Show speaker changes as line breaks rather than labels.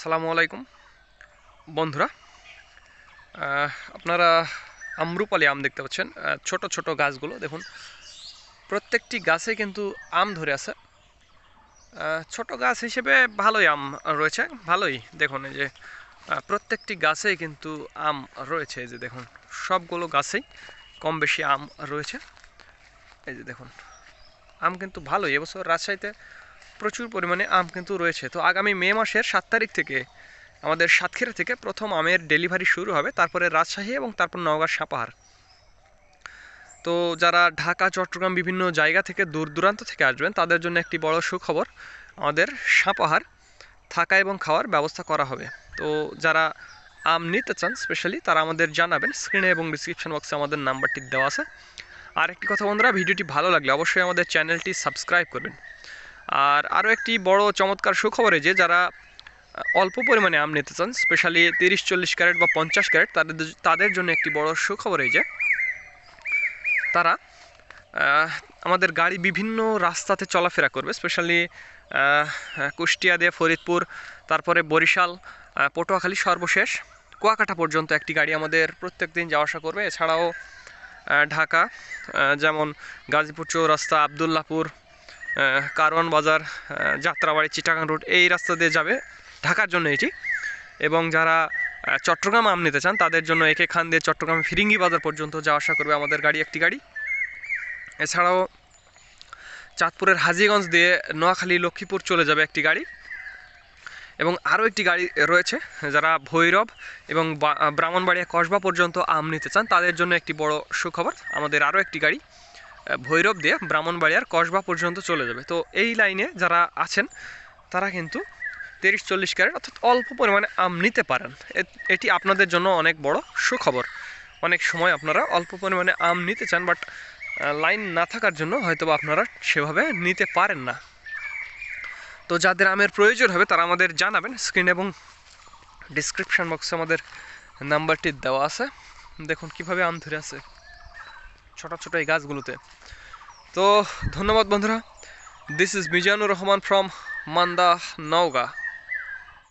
সালামু আলাইকুম। বন্ধুরা আপনারা আমরুপালি আম দেখতে পাচ্ছেন। ছোট ছোট গাছগুলো, দেখুন, প্রত্যেকটি গাছে কিন্তু আম ধরে আছে। ছোট গাছ হিসেবে ভালোই আম রয়েছে, ভালোই। দেখুন, এই যে প্রত্যেকটি গাছেই কিন্তু আম রয়েছে, এই যে, দেখুন, সবগুলো গাছেই কম বেশি আম রয়েছে। এই যে, দেখুন, আম কিন্তু ভালোই। এবছর রাজশাহীতে প্রচুর পরিমাণে আম কিন্তু রয়েছে। তো আগামী মে মাসের সাত তারিখ থেকে আমাদের সাতক্ষীরা থেকে প্রথম আমের ডেলিভারি শুরু হবে, তারপরে রাজশাহী এবং তারপর নওগাঁ সাপাহার। তো যারা ঢাকা, চট্টগ্রাম বিভিন্ন জায়গা থেকে দূর দূরান্ত থেকে আসবেন, তাদের জন্য একটি বড় সুখবর, আমাদের সাপাহার থাকা এবং খাওয়ার ব্যবস্থা করা হবে। তো যারা আম নিতে চান স্পেশালি তারা আমাদের জানাবেন স্ক্রিনে এবং ডিসক্রিপশন বক্সে আমাদের নাম্বারটি দেওয়া আছে। আর একটি কথা বন্ধুরা, ভিডিওটি ভালো লাগলে অবশ্যই আমাদের চ্যানেলটি সাবস্ক্রাইব করবেন। আর আরও একটি বড় চমৎকার সুখবর যে যারা অল্প পরিমাণে আম নিতে চান স্পেশালি তিরিশ, চল্লিশ ক্যারেট বা পঞ্চাশ ক্যারেট, তাদের তাদের জন্য একটি বড় সুখবর এই যে, তারা আমাদের গাড়ি বিভিন্ন রাস্তাতে চলাফেরা করবে স্পেশালি কুষ্টিয়া দিয়ে ফরিদপুর, তারপরে বরিশাল পটুয়াখালী সর্বশেষ, কুয়াকাটা পর্যন্ত একটি গাড়ি আমাদের প্রত্যেক দিন যাওয়া আসা করবে। এছাড়াও ঢাকা যেমন গাজীপুর চৌরাস্তা, আবদুল্লাপুর কারওয়ান বাজার যাত্রাবাড়ি, চিটাগাং রোড এই রাস্তা দিয়ে যাবে ঢাকার জন্য এটি। এবং যারা চট্টগ্রাম আম নিতে চান, তাদের জন্য একে খান দিয়ে চট্টগ্রাম ফিরিঙ্গি বাজার পর্যন্ত যাওয়া আসা করবে আমাদের গাড়ি, একটি গাড়ি। এছাড়াও চাঁদপুরের হাজিগঞ্জ দিয়ে নোয়াখালী, লক্ষ্মীপুর চলে যাবে একটি গাড়ি। এবং আরও একটি গাড়ি রয়েছে, যারা ভৈরব এবং ব্রাহ্মণবাড়িয়া, কসবা পর্যন্ত আম নিতে চান, তাদের জন্য একটি বড় সুখবর। আমাদের আরও একটি গাড়ি। ভৈরব দিয়ে ব্রাহ্মণবাড়িয়ার কসবা পর্যন্ত চলে যাবে। তো এই লাইনে যারা আছেন, তারা কিন্তু তিরিশ চল্লিশ ক্যারেট অর্থাৎ অল্প পরিমাণে আম নিতে পারেন। এটি আপনাদের জন্য অনেক বড় সুখবর। অনেক সময় আপনারা অল্প পরিমাণে আম নিতে চান, বাট লাইন না থাকার জন্য হয়তো আপনারা সেভাবে নিতে পারেন না। তো যাদের আমের প্রয়োজন হবে, তারা আমাদের জানাবেন। স্ক্রিন এবং ডিসক্রিপশন বক্সে আমাদের নাম্বারটি দেওয়া আছে। দেখুন কীভাবে আম ধরে আছে। ছোট ছোটো এই গাছগুলোতে। তো ধন্যবাদ বন্ধুরা। This is Mizanur Rahman from Manda Naogaon.